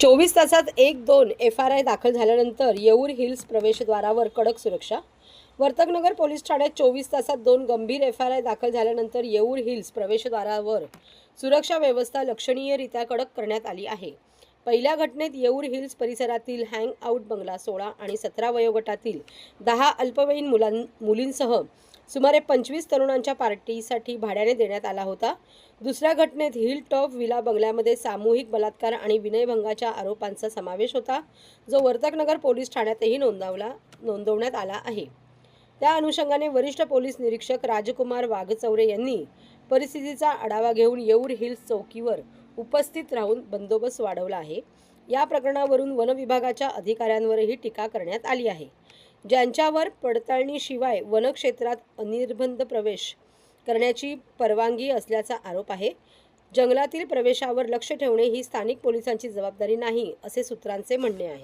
चोवीस तासात एक दोन एफ आर आय दाखल झाल्यानंतर येऊर हिल्स प्रवेशद्वारावर कडक सुरक्षा. वर्तकनगर पोलीस ठाण्यात चोवीस तासात दोन गंभीर एफ आर आय दाखल झाल्यानंतर येऊर हिल्स प्रवेशद्वारावर सुरक्षा व्यवस्था लक्षणीयरित्या कडक करण्यात आली आहे. पहिल्या घटनेत येऊर हिल्स परिसरातील हँग आऊट बंगला सोळा आणि सतरा वयोगटातील दहा अल्पवयीन मुलां मुलींसह सुमारे पंचवीस तरुणांच्या पार्टीसाठी भाड्याने देण्यात आला होता. दुसऱ्या घटनेत हिल टॉप विला बंगल्यामध्ये सामूहिक बलात्कार आणि विनयभंगाच्या आरोपांचा समावेश होता जो वर्तकनगर पोलीस ठाण्यातही नोंदवला नोंदवण्यात आला आहे. त्या अनुषंगाने वरिष्ठ पोलीस निरीक्षक राजकुमार वाघचौरे यांनी परिस्थितीचा आढावा घेऊन येऊर हिल्स चौकीवर उपस्थित राहून बंदोबस्त वाढवला आहे. या प्रकरणावरून वनविभागाच्या अधिकाऱ्यांवरही टीका करण्यात आली आहे. ज्यांच्यावर पडताळणीशिवाय वनक्षेत्रात अनिर्बंध प्रवेश करण्याची परवानगी असल्याचा आरोप आहे. जंगलातील प्रवेशावर लक्ष ठेवणे ही स्थानिक पोलिसांची जबाबदारी नाही असे सूत्रांचे म्हणणे आहे.